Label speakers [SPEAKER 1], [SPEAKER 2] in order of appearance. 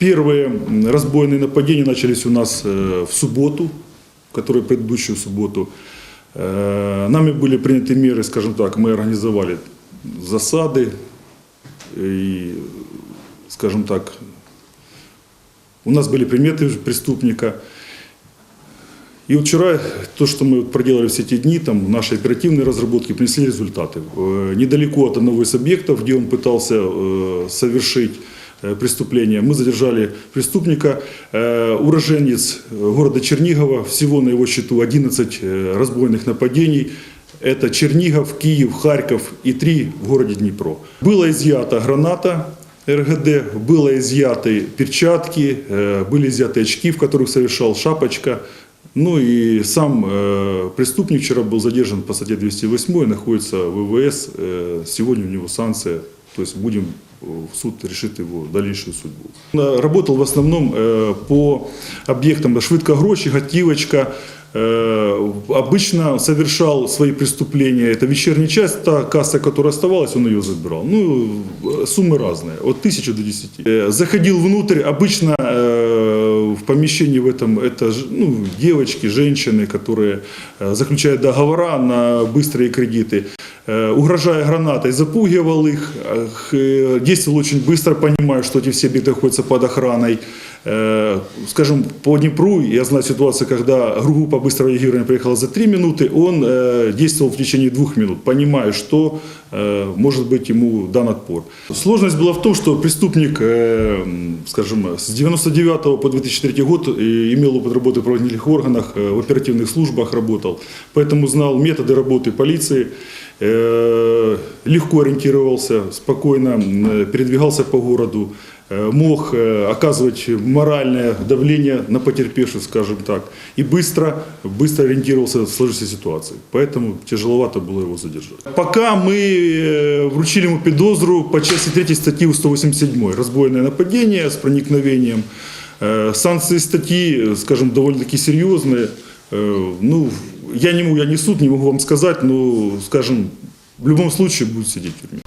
[SPEAKER 1] Первые разбойные нападения начались у нас э, в субботу, которую предыдущую субботу. Э, Нами были приняты меры, скажем так, мы организовали засады и, скажем так, у нас были приметы преступника. И вчера то, что мы проделали все эти дни, там наши оперативные разработки принесли результаты. Э, Недалеко от одного из объектов, где он пытался э, совершить э, преступление, мы задержали преступника, э, уроженец э, города Чернигова, всего на его счету 11 э, разбойных нападений. Это Чернигов, Киев, Харьков и три в городе Днепро. Было изъято граната, РГД, было изъяты перчатки, были изъяты очки, в которых совершал шапочка. Ну и сам преступник вчера был задержан по статье 208 и находится в ВВС. Сегодня у него санкция, то есть будем суд решит его дальнейшую судьбу. Он Работал в основном э, по объектам швидка гроши, готівочка. Э, Обычно совершал свои преступления. Это вечерняя часть, та касса, которая оставалась, он ее забирал. Ну, э, суммы разные, от тысячи до десяти. Э, Заходил внутрь, обычно э, в помещении в этом, это ну, девочки, женщины, которые э, заключают договора на быстрые кредиты. Э, Угрожая гранатой, запугивал их, действовал очень быстро, понимая, что эти все объекты находятся под охраной. Э, Скажем, по Днепру, я знаю ситуацию, когда группа быстрого реагирования приехала за три минуты, он э, действовал в течение двух минут, понимая, что э, может быть ему дан отпор. Сложность была в том, что преступник, скажем, с 99 по 2003 год имел опыт работы в правоохранительных органах, в оперативных службах работал, поэтому знал методы работы полиции, легко ориентировался, спокойно передвигался по городу, мог э, оказывать моральное давление на потерпевших, скажем так, и быстро, быстро ориентировался в сложившейся ситуации. Поэтому тяжеловато было его задержать. Пока мы э, вручили ему подозру по части 3 статьи 187 «Разбойное нападение с проникновением». Э, Санкции статьи, э, скажем, довольно-таки серьезные. Э, Ну, я не, могу, я не суд, не могу вам сказать, но, скажем, в любом случае будет сидеть в тюрьме.